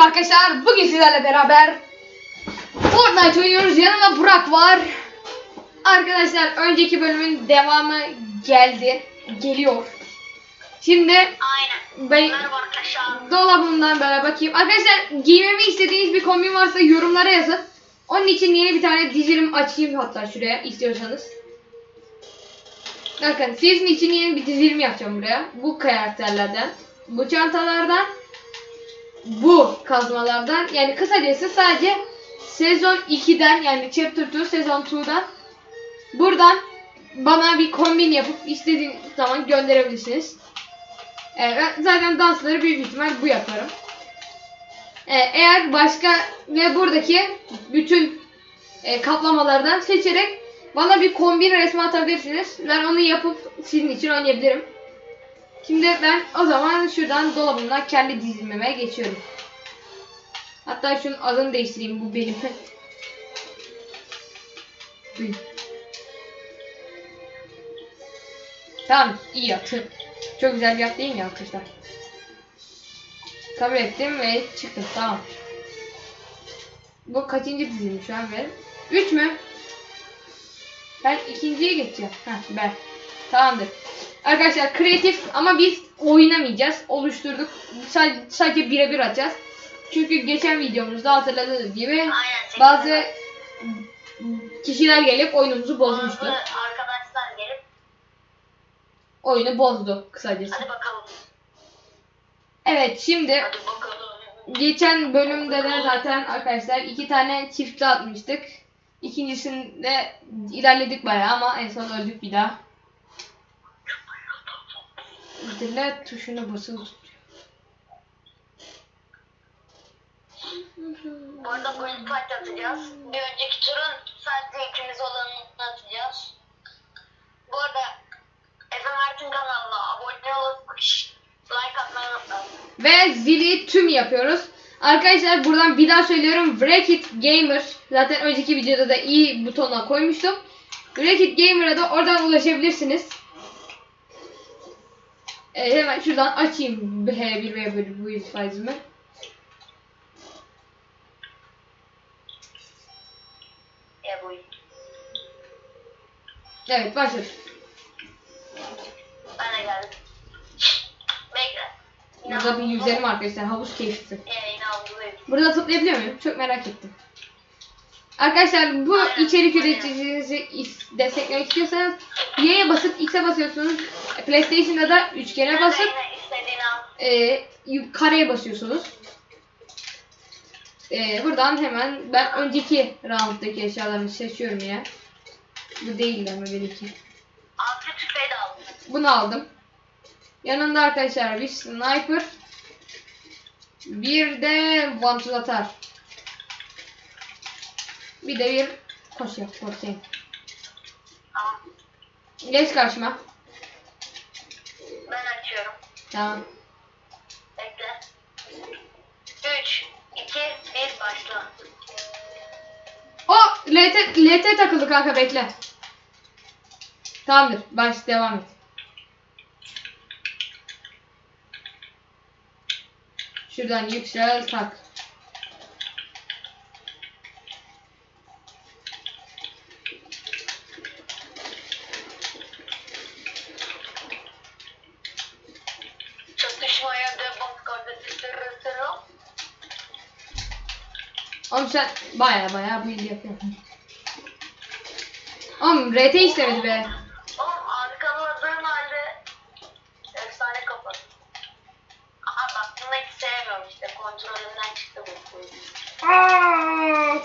merhaba arkadaşlar. Bugün sizlerle beraber Fortnite oynuyoruz. Yanımda Burak var. Arkadaşlar önceki bölümün devamı geldi. Geliyor. Şimdi Aynen. ben Merhaba arkadaşlar. dolabımdan böyle bakayım. Arkadaşlar giymemi istediğiniz bir kombin varsa yorumlara yazın. Onun için yeni bir tane dizilim açayım hatta şuraya istiyorsanız. Bakın sizin için yeni bir dizilim yapacağım buraya. Bu karakterlerden, bu çantalardan, bu kazmalardan. Yani kısacası sadece sezon 2'den yani chapter 2 sezon 2'dan buradan bana bir kombin yapıp istediğiniz zaman gönderebilirsiniz. Ee, zaten dansları büyük ihtimal bu yaparım. Ee, eğer başka ve buradaki bütün e, kaplamalardan seçerek bana bir kombin resmi atabilirsiniz. Ben onu yapıp sizin için oynayabilirim. Şimdi ben o zaman şuradan dolabımdan kendi dizimime geçiyorum. Hatta şunun adını değiştireyim bu benim. Tamam iyi yaptın. Çok güzel bir yap değil mi arkadaşlar? Kabul ettim ve çıktım tamam. Bu kaçıncı dizim şu an benim? 3 mü? Ben ikinciye geçeceğim. Heh ben. Tamamdır. Arkadaşlar kreatif ama biz oynamayacağız. Oluşturduk. Sadece, sadece birebir atacağız. Çünkü geçen videomuzda hatırladığınız gibi Aynen. bazı kişiler gelip oyunumuzu bozmuştu. Arkadaşlar gelip Oyunu bozdu kısacası. hadi bakalım. Evet şimdi geçen bölümde de zaten arkadaşlar iki tane çiftli atmıştık. İkincisinde ilerledik bayağı ama en son öldük bir daha. Delete tuşuna basılı tut. Bu arada point fight atacağız. Bir önceki turun sadece ikimiz olanını atacağız. Bu arada Efe Mert'in kanalına abone olup like atmayı unutmayın. Ve zili tüm yapıyoruz. Arkadaşlar buradan bir daha söylüyorum. Bracket Gamer. Zaten önceki videoda da iyi butonuna koymuştum. Bracket Gamer'a da oradan ulaşabilirsiniz. Ee, hemen şuradan açayım H1 ve bir bu faizimi. E. Evet başladık. Ben de geldim. Bekle. Burada bir yüzelim arkadaşlar. Havuz keyfisi. E yine avludayım. Burada tıklayabiliyor muyum? Çok merak ettim. Arkadaşlar bu içerik üreticinizi desteklemek istiyorsanız Y'ye basıp X'e basıyorsunuz. PlayStation'da da üçgene basıp e, kareye basıyorsunuz. E, buradan hemen ben önceki rounddaki eşyalarımı seçiyorum ya. Bu değil ama benimki. Altı tüfeği de aldım. Bunu aldım. Yanında arkadaşlar bir sniper. Bir de vantilatör. Bir de bir koşu koşayım. Tamam. Geç karşıma. Ben açıyorum. Tamam. Bekle. 3, 2, 1 başla. O LT, LT takıldı kanka bekle. Tamamdır. Baş devam et. Şuradan yüksel tak. Çatışmaya devam kardeşler. Oğlum sen baya baya bu ili yapıyorsun. Oğlum RT istemedi be. Oğlum arkaladığın halde efsane kapat. Aha bak bunu hiç sevmiyorum işte kontrolümden çıktı bu. Aa!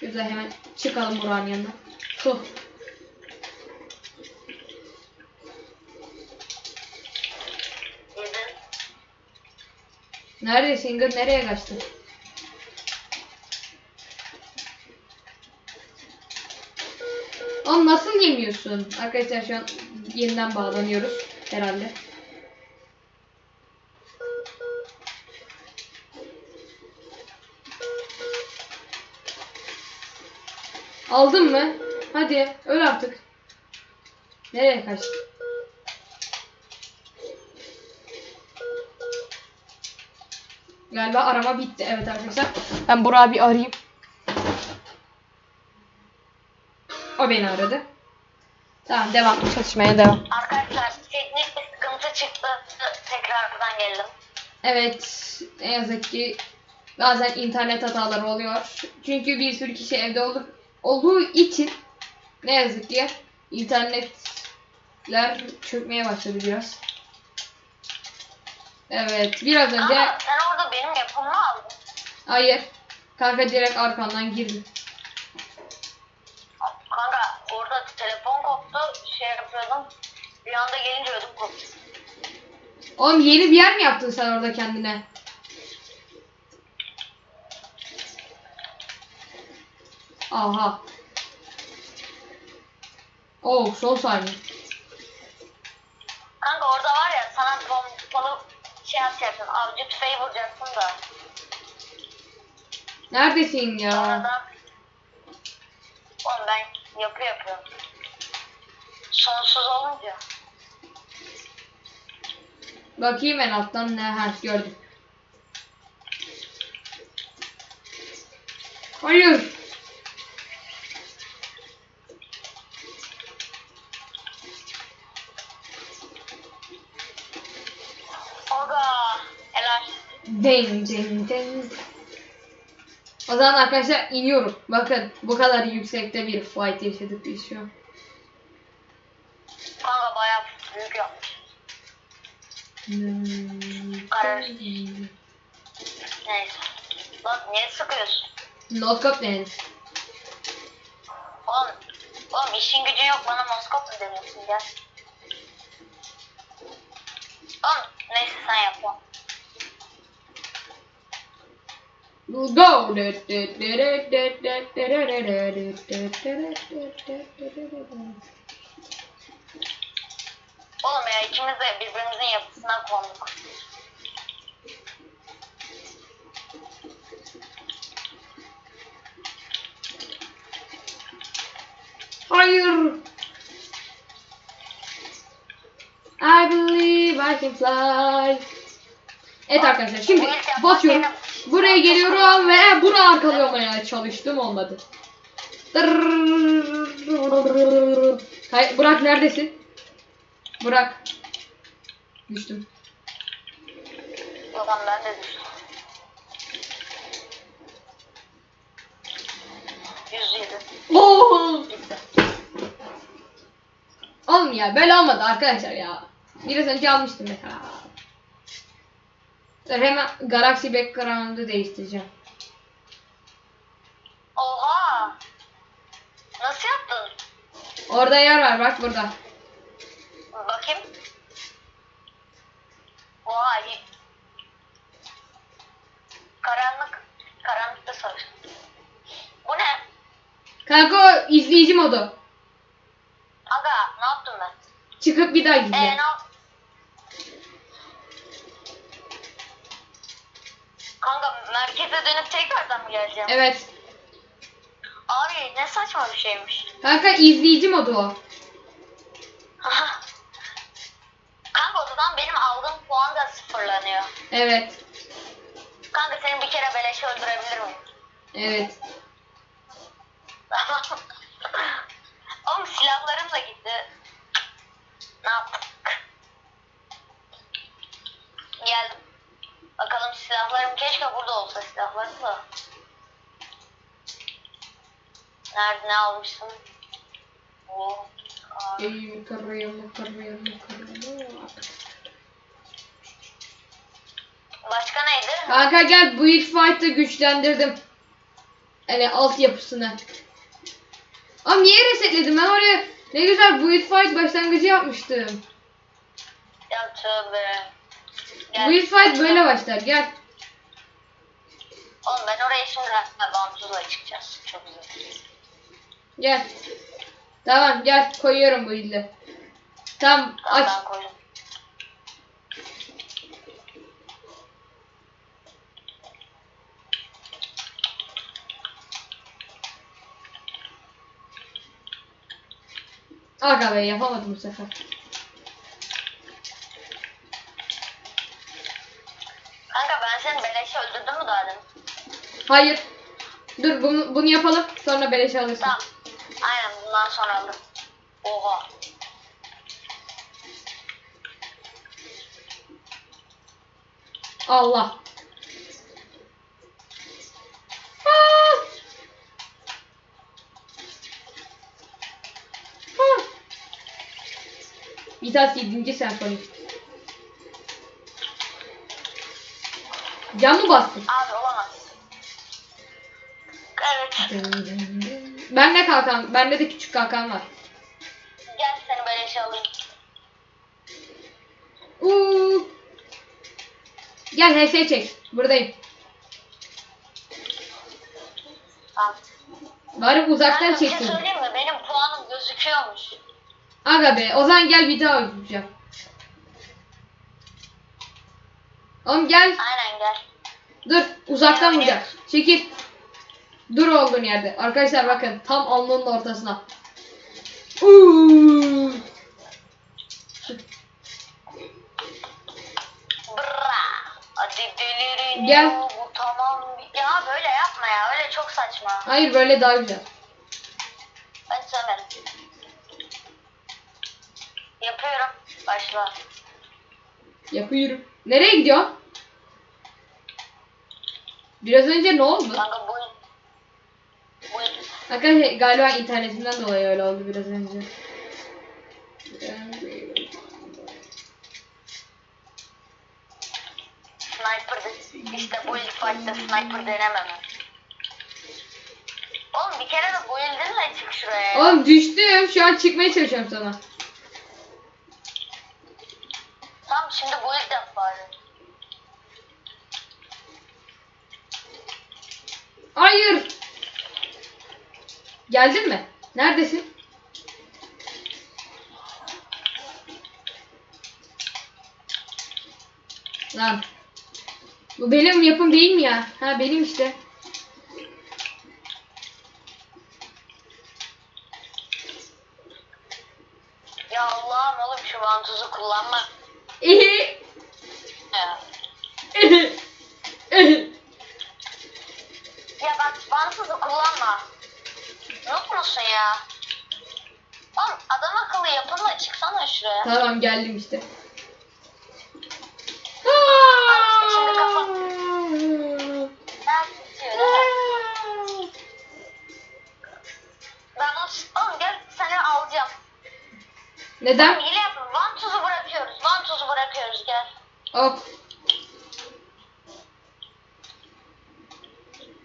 Güzel hemen çıkalım buranın yanına. Tuh. Neredesin kız? Nereye kaçtın? Oğlum nasıl yemiyorsun? Arkadaşlar şu an yeniden bağlanıyoruz herhalde. Aldın mı? Hadi öl artık. Nereye kaçtın? Galiba arama bitti. Evet arkadaşlar. Ben Burak'ı bir arayayım. O beni aradı. Tamam devam. Çalışmaya devam. Arkadaşlar teknik bir sıkıntı çıktı. Tekrardan geldim. Evet. Ne yazık ki bazen internet hataları oluyor. Çünkü bir sürü kişi evde olur, olduğu için ne yazık ki internetler çökmeye başladı biraz. Evet. Biraz önce Ama sen orada benim yapımı aldın. hayır. Kanka direkt arkandan girdi. Kanka orada telefon koptu. Şey yapıyordum. Bir anda gelince ödüm koptu. Oğlum yeni bir yer mi yaptın sen orada kendine? Aha. Oh son saniye. Kanka orada var ya sana pompalı şey yapacaksın. Avcı tüfeği vuracaksın da. Neredesin ya? Sonradan Oğlum ben yapı yapıyorum. Sonsuz olunca. Bakayım en alttan ne ha gördüm. Hayır. Ding ding ding. O zaman arkadaşlar iniyorum. Bakın bu kadar yüksekte bir fight yaşadık biz şu an. Kanka bayağı büyük yapmış. Karar. Neyse. Lan niye sıkıyorsun? Notkop ne? Oğlum, oğlum işin gücün yok bana moskop mu demiyorsun gel. Oğlum neyse sen yap lan. Go. Oğlum ya ikimiz de birbirimizin yapısına konduk. Hayır. I believe I can fly. Evet arkadaşlar şimdi basıyorum. Buraya geliyorum ve bunu arkalamaya çalıştım olmadı. Hay Burak neredesin? Burak. Düştüm. Ulan ben de düştüm. 107. Oo! Gitti. Oğlum ya böyle olmadı arkadaşlar ya. Biraz önce almıştım mesela. Hemen Galaxy background'ı değiştireceğim. Oha! Nasıl yaptın? Orada yer var bak burada. Bakayım. Vay. Karanlık. Karanlıkta sarı. Bu ne? Kanka o izleyici modu. Aga ne yaptım ben? Çıkıp bir daha Eee izle. ne yap- Kanka merkeze dönüp tekrardan mı geleceğim? Evet. Abi ne saçma bir şeymiş. Kanka izleyici modu o. Kanka o zaman benim aldığım puan da sıfırlanıyor. Evet. Kanka seni bir kere beleş öldürebilir miyim? Evet. Oğlum silahlarım da gitti. Ne yaptık? Geldim. Bakalım silahlarım keşke burada olsa silahlarım da. Nerede ne almıştım? Oo. Ey karayım karayım karayım. Başka neydi? Kanka gel bu ilk fight'ı güçlendirdim. Yani altyapısını. Ama niye resetledim ben oraya ne güzel bu ilk fight başlangıcı yapmıştım. Ya tövbe. Gel. İlk fight böyle başlar gel. Oğlum ben oraya şimdi ha, bantuzla çıkacağız. Çok güzel. Gel. Tamam gel koyuyorum bu ilde. Tamam aç. ben koydum. Aga be yapamadım bu sefer. Kanka Ben seni beleşe öldürdüm mü daha demin? Hayır. Dur bunu, bunu yapalım. Sonra beleş alırsın. Tamam. Aynen bundan sonra aldım. Oha. Allah. Aa! Aa! Bizans 7. senfoni. Can mı bastın? Abi olamaz. Evet. Bende kalkan, bende de küçük kalkan var. Gel seni beleşe alayım. Uuu. Gel HS çek. Buradayım. Tamam. Bari uzaktan Kanka, bir şey çeksin. söyleyeyim mi? Benim puanım gözüküyormuş. Aga be. O zaman gel bir daha oynayacağım. Oğlum gel. Aynen gel. Dur. Uzaktan vuracak. Çekil. Dur olduğun yerde. Arkadaşlar bakın. Tam alnının ortasına. Uuu. Bra. Hadi delirin. Gel. Bu tamam. Ya böyle yapma ya. Öyle çok saçma. Hayır böyle daha güzel. Ben sevmedim. Yapıyorum. Başla. Yapıyorum. Nereye gidiyorsun? Biraz önce ne oldu? Kanka bu... Bu... Arkadaşlar galiba internetimden dolayı öyle oldu biraz önce. Sniper de... İşte bu ilk fight'ta sniper denemem. Oğlum bir kere de bayıldın da çık şuraya. Oğlum düştüm. Şu an çıkmaya çalışıyorum sana. Tamam şimdi bu ilk yap bari. Hayır. Geldin mi? Neredesin? Lan. Bu benim yapım değil mi ya? Ha benim işte. Ya Allah'ım oğlum şu vantuzu kullanma. Ehe. Ya. Ehe. Ehe. Ya bak vantuzu kullanma. Yok musun ya? Oğlum adam akıllı yapın da çıksana şuraya. tamam geldim işte. Al işte şimdi. Ben? Ben bunu... Oğlum gel seni alacağım. Neden? Hile yapın. Vantuzu bırakıyoruz. Vantuzu bırakıyoruz gel. Hop.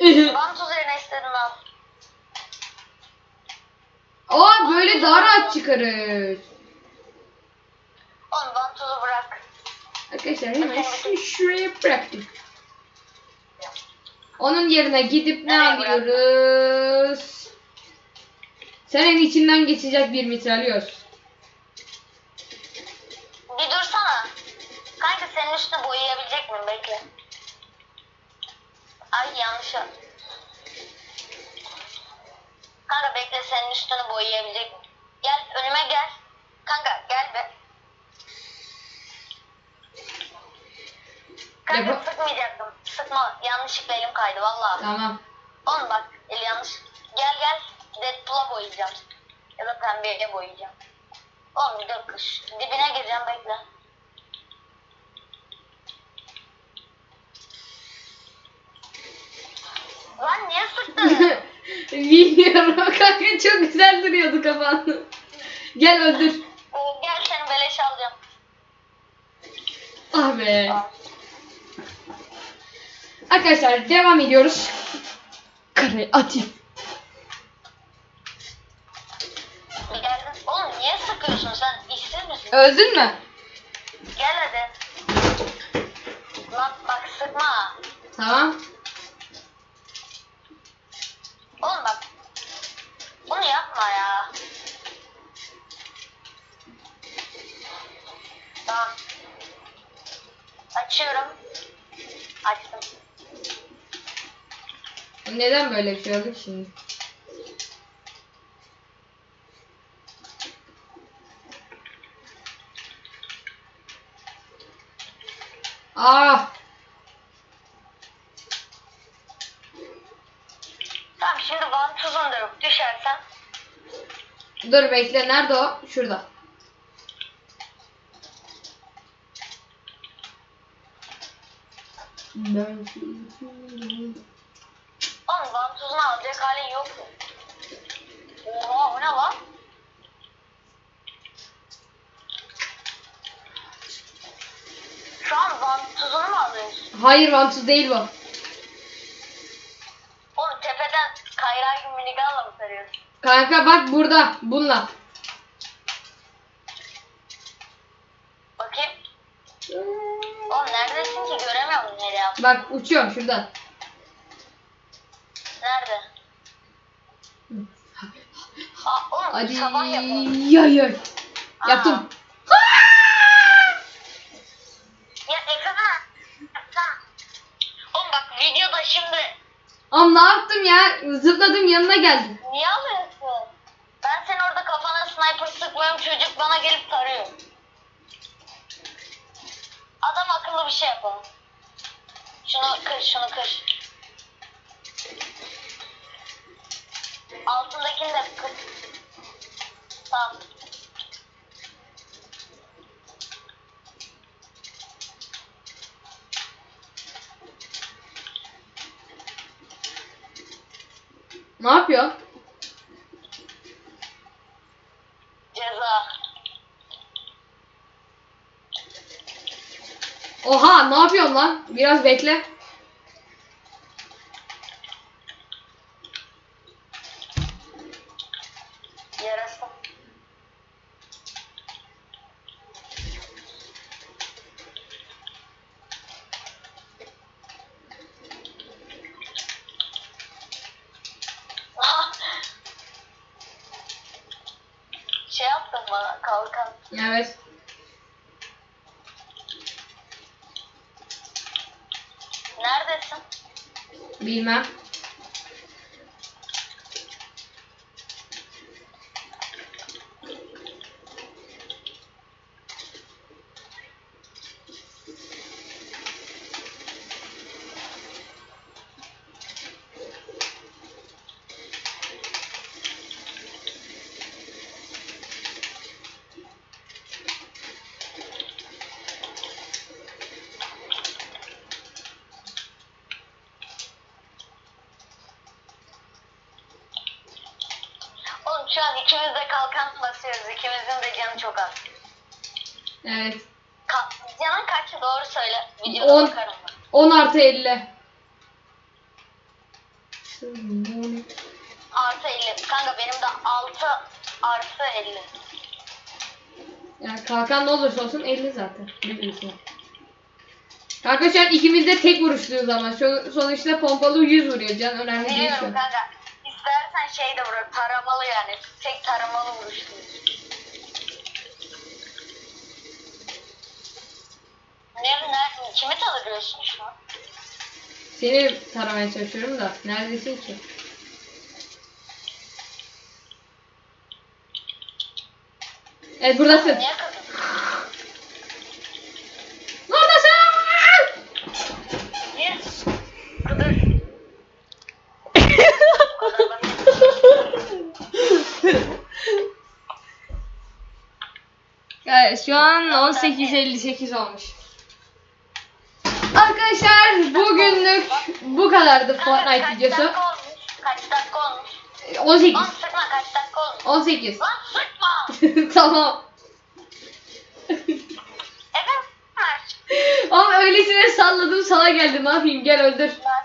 Ehe. Vantuz yerine istediğini al. Aa böyle daha rahat çıkarız. Oğlum vantuzu bırak. Arkadaşlar hemen şunu şuraya bıraktık. Onun yerine gidip ne Nereye alıyoruz? Senin içinden geçecek bir mitralyor. Bir dursana. Kanka senin üstünü boyayabilecek miyim? Bekle. Ay yanlış yap- Kanka bekle senin üstünü boyayabilecek? Gel önüme gel. Kanka gel be. Kanka Yap- sıkmayacaktım. Sıkma. Yanlışlıkla elim kaydı vallahi. Tamam. Oğlum bak el yanlış. Gel gel. Deadpool'a boyayacağım. Ya da pembeye boyayacağım. Oğlum bir dakika. şu Dibine gireceğim bekle. Lan niye sıktın? Bilmiyorum kanka çok güzel duruyordu kafan. Gel öldür. Ee, gel seni beleş alacağım. Ah be. Arkadaşlar devam ediyoruz. Kreatif. Bir geldin. Oğlum niye sıkıyorsun sen? İşsiz misin? Öldün mü? Gel hadi. Lan bak sıkma. Tamam. Oğlum bak. Bunu yapma ya. Tamam. Açıyorum. Açtım. Neden böyle bir şey oldu şimdi? Ah! Dur bekle nerede o? Şurada. Ben Oğlum vantuzunu alacak halin yok mu? Oha o ne lan? Şu an vantuzunu mu alıyorsun? Hayır vantuz değil bu. Oğlum tepeden kayrağı gibi minigunla mı sarıyorsun? Kanka bak burada bununla. Bakayım. Oğlum neredesin ki göremiyorum nereye yaptın. Bak uçuyorum şuradan. Nerede? Aa, oğlum Hadi sabah yapalım. Yaptım. Ya ekrana. Tamam. Oğlum bak videoda şimdi Ama ne yaptım ya? Zıpladım yanına geldim. niye alıyorsun? Ben seni orada kafana sıkmıyorum çocuk bana gelip tarıyor. Adam akıllı bir şey yapalım. Şunu kır şunu kır. Altındakini de kır. Tamam. Ne yapıyor? Oha ne yapıyorsun lan? Biraz bekle. Yarası. Ah! şey yaptın bana kalkan. Evet. Neredesin? Bilmem. Oğlum şu an ikimiz de kalkan basıyoruz. İkimizin de canı çok az. Evet. Ka canın kaç? Doğru söyle. Videoda On. bakarım ben. 10 artı 50. Artı 50. Kanka benim de 6 artı 50. Yani kalkan ne olursa olsun 50 zaten. Bilmiyorsun. Kanka şu an ikimiz de tek vuruşluyuz ama şu, sonuçta pompalı 100 vuruyor can önemli değil şu an. kanka. İstersen şey de vur. Taramalı yani. Tek taramalı vuruştu. Ne, ne, kimi tanıyorsun şu an? Seni taramaya çalışıyorum da neredesin ki? Evet buradasın. Niye kızdın? Buradasın! Niye? Kıdır. Bu kadar basit. Evet şu an 18.58 olmuş. Arkadaşlar bugünlük bu kadardı Fortnite videosu. Kaç dakika olmuş? 18. Lan sıkma kaç dakika olmuş? 18. Lan sıkma! tamam. Evet. Ama öylesine salladım sana geldi ne yapayım gel öldür. Ben,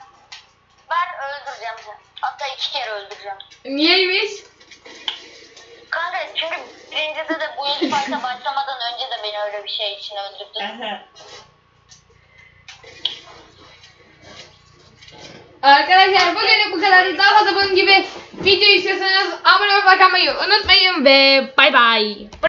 ben öldüreceğim seni. Hatta iki kere öldüreceğim. Niyeymiş? Kanka çünkü birincide de bu ilk fight'a başlamadan önce de beni öyle bir şey için öldürdün. Arkadaşlar bugünlük bu kadar. Daha fazla bunun gibi video istiyorsanız abone olmayı unutmayın ve bay bay.